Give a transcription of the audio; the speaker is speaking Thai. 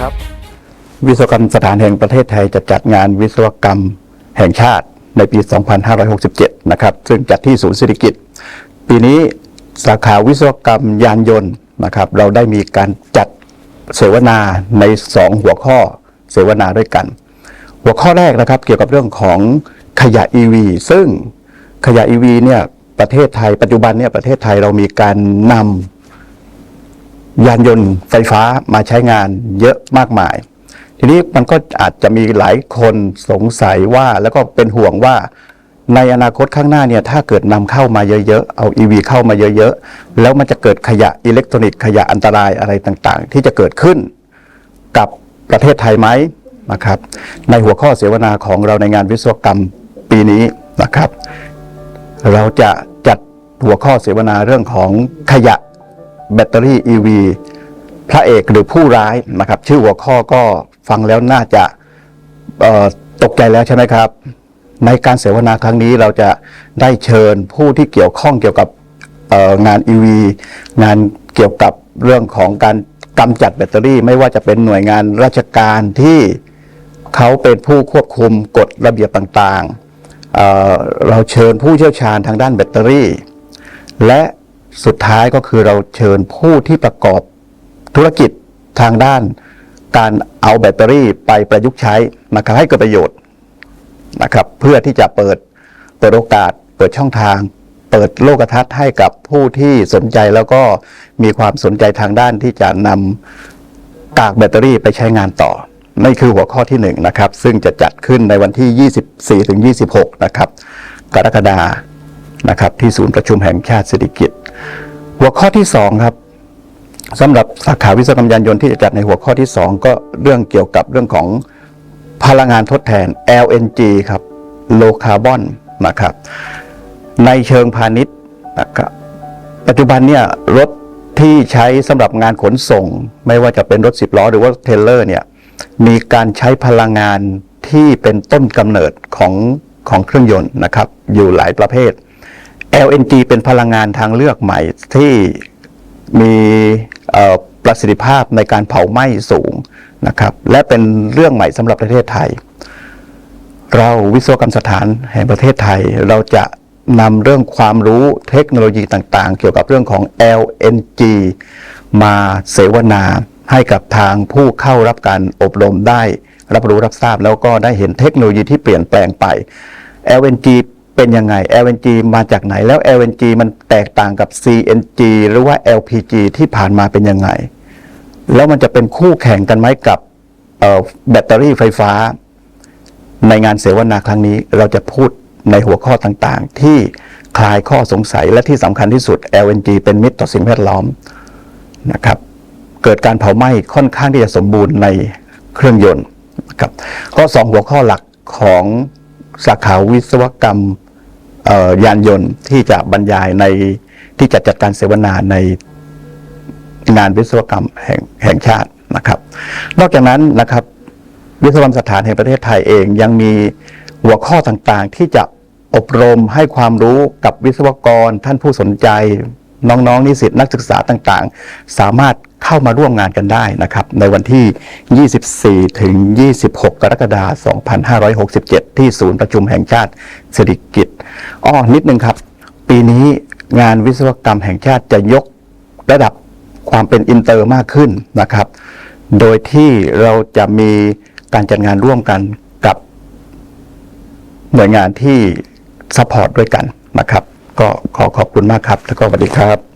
ครับ วิศวกรรมสถานแห่งประเทศไทยจะจัดงานวิศวกรรมแห่งชาติในปี 2567 นะครับ ซึ่งจัดที่ศูนย์เศรษฐกิจ ปีนี้สาขาวิศวกรรมยานยนต์นะครับ เราได้มีการจัดเสวนาใน 2 หัวข้อเสวนาด้วยกัน หัวข้อแรกนะครับเกี่ยวกับเรื่องของขยะ EV ซึ่งขยะ EV เนี่ยประเทศไทยปัจจุบันเนี่ยประเทศไทยเรามีการนำ ยานยนต์ไฟฟ้ามาใช้งานเยอะมากมาย ทีนี้มันก็อาจจะมีหลายคนสงสัยว่าแล้วก็เป็นห่วงว่าในอนาคตข้างหน้าเนี่ยถ้าเกิดนำเข้ามาเยอะๆ เอา EV เข้ามาเยอะๆ แล้วมันจะเกิดขยะอิเล็กทรอนิกส์ขยะอันตรายอะไรต่างๆ ที่จะเกิดขึ้นกับประเทศไทยไหมนะครับ ในหัวข้อเสวนาของเราในงานวิศวกรรมปีนี้นะครับ เราจะจัดหัวข้อเสวนาเรื่องของขยะ แบตเตอรี่ EV พระเอกหรือผู้ร้ายนะครับ ชื่อหัวข้อก็ฟังแล้วน่าจะตกใจแล้วใช่ไหมครับ ในการเสวนาครั้งนี้เราจะได้เชิญผู้ที่เกี่ยวข้องเกี่ยวกับเอ่องาน EV งานเกี่ยวกับเรื่องของการกำจัดแบตเตอรี่ ไม่ว่าจะเป็นหน่วยงานราชการที่เขาเป็นผู้ควบคุมกฎระเบียบต่างๆเเราเชิญผู้เชี่ยวชาญทางด้านแบตเตอรี่ และ สุดท้ายก็คือเราเชิญผู้ที่ประกอบธุรกิจทางด้าน การเอาแบตเตอรี่ไปประยุกต์ใช้นะครับให้เกิดประโยชน์นะครับ เพื่อที่จะเปิดเปิดโอกาส เปิดช่องทาง เปิดโลกทัศน์ให้กับผู้ที่สนใจแล้วก็มีความสนใจทางด้านที่จะนำกากแบตเตอรี่ไปใช้งานต่อนี่คือหัวข้อที่หนึ่งนะครับ ซึ่งจะจัดขึ้นในวันที่ 24ถึง26 นะครับ กรกฎานะครับ ที่ศูนย์ประชุมแห่งชาติเศรษฐกิจ หัวข้อที่สองครับสำหรับสาขาวิศวกรรมยานยนต์ที่จะจัดในหัวข้อที่สองก็เรื่องเกี่ยวกับเรื่องของพลังงานทดแทน LNG ครับ low carbon นะครับ ในเชิงพาณิชย์นะครับปัจจุบันเนี่ยรถที่ใช้สำหรับงานขนส่ง ไม่ว่าจะเป็นรถสิบล้อหรือว่าเทรลเลอร์เนี่ยมีการใช้พลังงานที่เป็นต้นกำเนิดของของเครื่องยนต์นะครับ อยู่หลายประเภท LNG เป็นพลังงานทางเลือกใหม่ที่มีประสิทธิภาพในการเผาไหม้สูงนะครับ และเป็นเรื่องใหม่สำหรับประเทศไทย เราวิศวกรรมสถานแห่งประเทศไทย เราจะนำเรื่องความรู้เทคโนโลยีต่างๆ เกี่ยวกับเรื่องของ LNG มาเสวนาให้กับทางผู้เข้ารับการอบรมได้ รับรู้รับทราบแล้วก็ได้เห็นเทคโนโลยีที่เปลี่ยนแปลงไป LNG เป็นยังไง LNG มาจากไหนแล้ว LNG มันแตกต่างกับ CNG หรือว่า LPG ที่ผ่านมาเป็นยังไง แล้วมันจะเป็นคู่แข่งกันไหมกับแบตเตอรี่ไฟฟ้า ในงานเสวนาครั้งนี้เราจะพูดในหัวข้อต่างๆ ที่คลายข้อสงสัยและที่สำคัญที่สุด LNG เป็นมิตรต่อสิ่งแวดล้อมนะครับ เกิดการเผาไหม้ค่อนข้างที่จะสมบูรณ์ในเครื่องยนต์นะครับก็สองหัวข้อหลักของสาขาวิศวกรรม ยานยนต์ที่จะบรรยายในที่จะจัดการเสวนาในงานวิศวกรรมแห่งแห่งชาตินะครับ นอกจากนั้นนะครับ วิศวกรรมสถานแห่งประเทศไทยเองยังมีหัวข้อต่างๆ ที่จะอบรมให้ความรู้กับวิศวกรท่านผู้สนใจ น้องๆ นิสิตนักศึกษาต่างๆ สามารถเข้ามาร่วมงานกันได้นะครับ ในวันที่ 24 ถึง 26 กรกฎาคม 2567 ที่ศูนย์ประชุมแห่งชาติเศรษฐกิจ อ้อนิดนึงครับ ปีนี้งานวิศวกรรมแห่งชาติจะยกระดับความเป็นอินเตอร์มากขึ้นนะครับ โดยที่เราจะมีการจัดงานร่วมกันกับหน่วยงานที่ซัพพอร์ตด้วยกันนะครับ ก็ขอขอบคุณมากครับ แล้วก็สวัสดีครับ